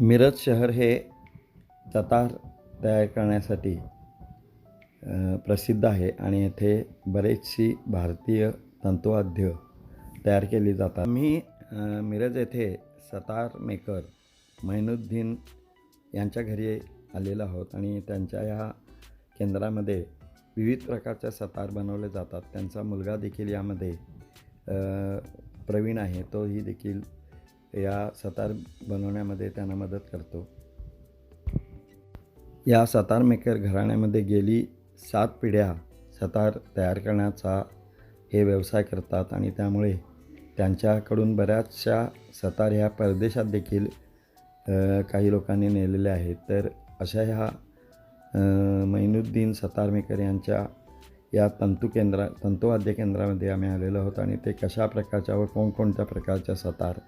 मिरज शहर हे ततार तयार करण्यासाठी प्रसिद्ध आहे आणि येथे बरेचशी भारतीय तंतुवाद्य तयार केली जातात. मी मिरज येथे सतार मेकर मैनुद्दीन यांच्या घरी आलेलो आहोत आणि त्यांच्या या केंद्रामध्ये विविध प्रकारच्या सतार बनवले जातात. त्यांचा मुलगा देखील यामध्ये प्रवीण आहे. तोही देखील या सतार बनवण्यामध्ये त्यांना मदत करतो. या सतार मेकर घराण्यामध्ये गेली सात पिढ्या सतार तयार करण्याचा हे व्यवसाय करतात आणि त्यामुळे त्यांच्याकडून बऱ्याचशा सतार ह्या परदेशात देखील काही लोकांनी नेलेल्या आहेत. तर अशा ह्या मैनुद्दीन सतारमेकर यांच्या या तंतू केंद्रा तंतुवाद्य केंद्रामध्ये आम्ही आलेलो आहोत आणि ते कशा प्रकारच्या व कोणकोणत्या प्रकारच्या सतार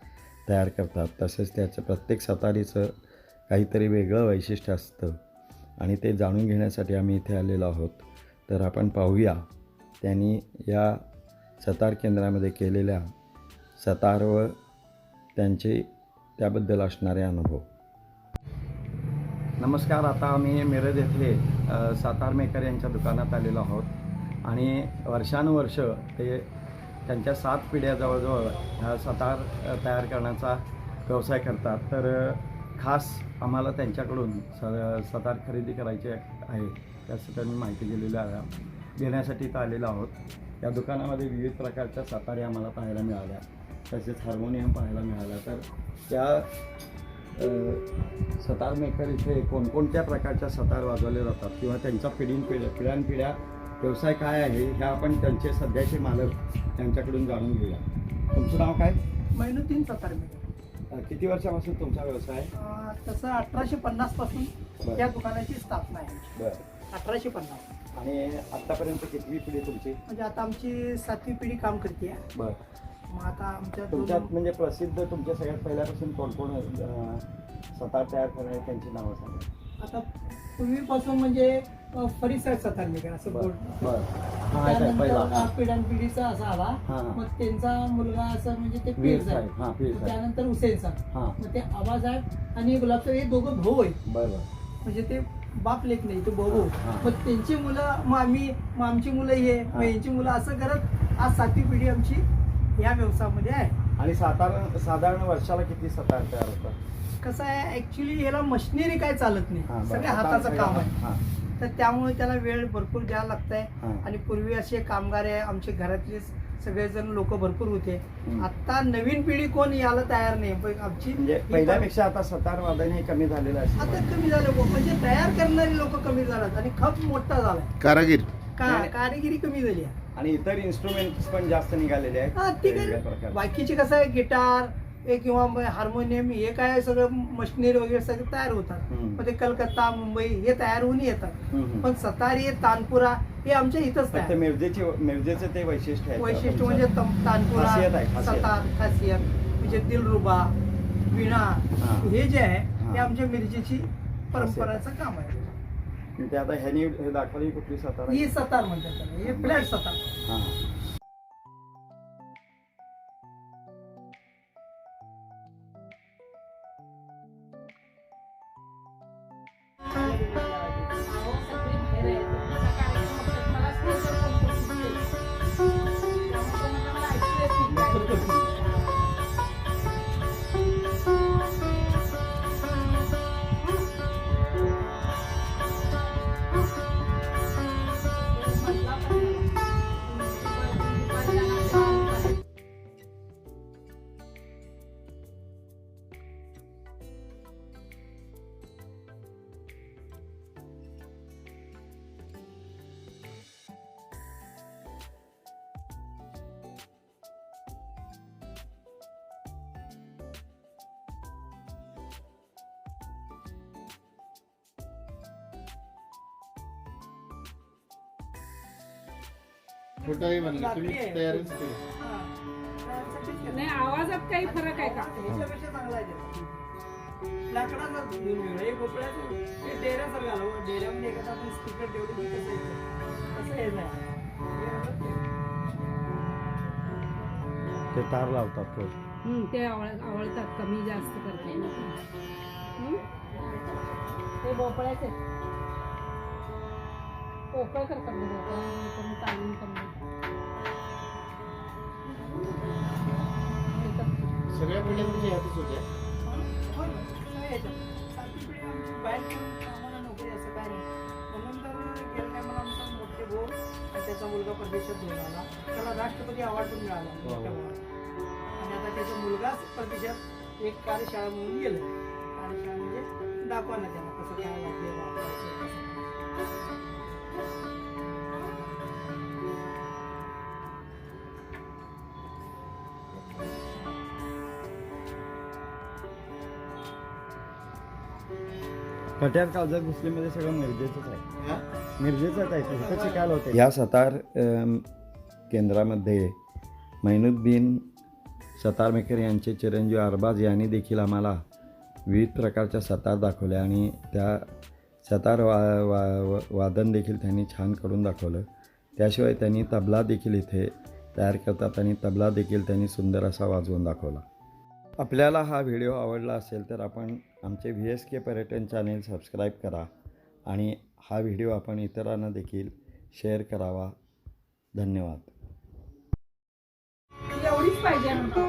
तयार करतात. तसेच त्याचं प्रत्येक सतारीचं काहीतरी वेगळं वैशिष्ट्य असतं. आणि ते जाणून घेण्यासाठी आम्ही इथे आलेलो आहोत. तर आपण पाहूया त्यांनी या सतार केंद्रामध्ये केलेल्या सतार व त्यांचे त्याबद्दल असणारे अनुभव. नमस्कार आता आम्ही मिरज येथे सातार मेकर यांच्या दुकानात आलेलो आहोत. आणि वर्षानुवर्ष ते त्यांच्या सात पिढ्या जवळजवळ सतार तयार करण्याचा व्यवसाय करतात. तर खास आम्हाला त्यांच्याकडून स सतार खरेदी करायचे आहे. त्यासाठी त्यांनी माहिती दिलेली आहे. देण्यासाठी इथं आलेलो आहोत. या दुकानामध्ये विविध प्रकारच्या सतारी आम्हाला पाहायला मिळाल्या. तसेच हार्मोनियम पाहायला मिळाला. तर त्या सतार मेकर इथे कोणकोणत्या प्रकारच्या सतार वाजवले जातात किंवा त्यांचा पिढीन पिढ्या पिढ्यानपिढ्या व्यवसाय काय आहे हे आपण त्यांचे सध्याचे मालक त्यांच्याकडून जाणून घेऊया. तुमचं नाव काय? मैनुद्दीन सतार मी अ, किती वर्षापासून तुमचा व्यवसाय आहे? तसं अठराशे पन्नासपासून. या दुकानाची स्थापना आहे. बरं. अठराशे पन्नास. आणि आत्तापर्यंत कितवी पिढी तुमची? म्हणजे आता आमची सातवी पिढी काम करते. बरं. मग आता आमच्या तुमच्यात दोन म्हणजे प्रसिद्ध तुमच्या सगळ्यात पहिल्यापासून कोण कोण अ, सतार तयार करणारे त्यांची नावं सांगा. आता पूर्वीपासून म्हणजे अं, फरीसाहेब सतार मेकर असं बरं बोलतो. बरं. हा आहे काय पहिला. त्यानंतर पिढ्यानपिढीचा असा आला. हां हां. मग त्यांचा मुलगा असं म्हणजे ते वीर पीर साहेब साहेब हां पीर साहेब. त्यानंतर हुसेन साहेब. हां. मग ते आबासाहेब आणि गुलाबसाहेब हे दोघं भाऊ आहेत. बरं बरं. म्हणजे ते बाप लेख नाही तो भाऊ. हा. मग त्यांची मुलं मग आम्ही मग आमची मुलं हे मग यांची मुलं असं करत आज सातवी पिढी आमची या व्यवसायामध्ये आहे. आणि साधारण साधारण वर्षाला किती सतार तयार होतात? कसं आहे ऍक्च्युली याला मशिनरी काय चालत हां, नाही बरं. सगळ्या हाताचं काम आहे हां, तर त्यामुळे त्याला वेळ भरपूर द्यावा लागतंय हां. आणि पूर्वी असे कामगार आहे आमचे घरातले सगळेजण लोक भरपूर होते हं. आता नवीन पिढी कोण यायला तयार नाही पण आमची म्हणजे पहिल्यापेक्षा आता सतार वादन हे कमी झालेलं आहे आता कमी झालं बुवा. म्हणजे तयार करणारी लोक कमी झाल्यात आणि खप मोठा झालाय कारागीर का नाही. कारिगिरी कमी झाली आहे आणि इतर इन्स्ट्रुमेंट्स पण जास्त निघालेले आहेत हा ठीक वेगवेगळ्या आहे प्रकारचे. बाकीचे कसं आहे गिटार किंवा हार्मोनियम हे काय सगळं मशिनरी वगैरे सगळं तयार होतात ते कलकत्ता मुंबई हे तयार होऊन येतात. पण सतारी तानपुरा हे आमच्या इथंच मिरजेची मिरजेचे ते वैशिष्ट्य आहे वैशिष्ट्य म्हणजे तानपुरा. सतार खासियत म्हणजे दिलरुबा विणा हा. जे आहे हा. हे आमच्या मिरजेची परंपराचं काम आहे ते आता ह्यानी हे दाखवली कुठली सतार? ही सतार म्हणतात हे फ्लॅट सतार हां. छोटाही म्हणलं तुम्ही. तयारच केली. नाही आवाजात काही फरक आहे का ह्याच्यापेक्षा चांगला आहे ते. लाकडाचा दोन वेगळं एक भोपळ्याचं हे डेऱ्यासारखं आलं. डेऱ्यामध्ये एखादा आपण स्पीकर ठेवलं की कसं येतं तसं नाही ते तार लावतात तो हम्म, ते आवळ आवळतात कमी जास्त करतात ते भोपळ्याचे पोकळ करतात हे हे तर सगळ्या पिढ्या तुमच्या ह्यातच होत्या हो बाहेर आम्हाला नोकरी असं काय नाही म्हणून तर गेल्या टायमाला आमचा मोठे भाऊ आणि त्याचा मुलगा परदेशात घेऊन आला त्याला राष्ट्रपती अवॉर्ड पण मिळाला. आणि आता त्याचा मुलगाच परदेशात एक कार्यशाळा म्हणून गेलं कार्यशाळा म्हणजे दाखवा ना त्यांना कसं काय वाद्य वापरायचं कसं कट्यार काळजात घुसलीमध्ये सगळं आहे. हा? आहे तिथं शिकायला होते ह्या सतार केंद्रामध्ये मैनुद्दीन सतारमेकर यांचे चिरंजीव अरबाज यांनी देखील आम्हाला विविध प्रकारच्या सतार दाखवल्या आणि त्या सतार वा वा वा- वादन देखील त्यांनी छान करून दाखवलं. त्याशिवाय त्यांनी तबला देखील इथे तयार करतात आणि तबला देखील त्यांनी सुंदर असा वाजवून दाखवला. आपल्याला हा व्हिडिओ आवडला असेल तर आपण आमचे व्ही एस के पर्यटन चॅनेल सबस्क्राईब करा आणि हा व्हिडिओ आपण इतरांना देखील शेअर करावा. धन्यवाद. एवढीच पाहिजे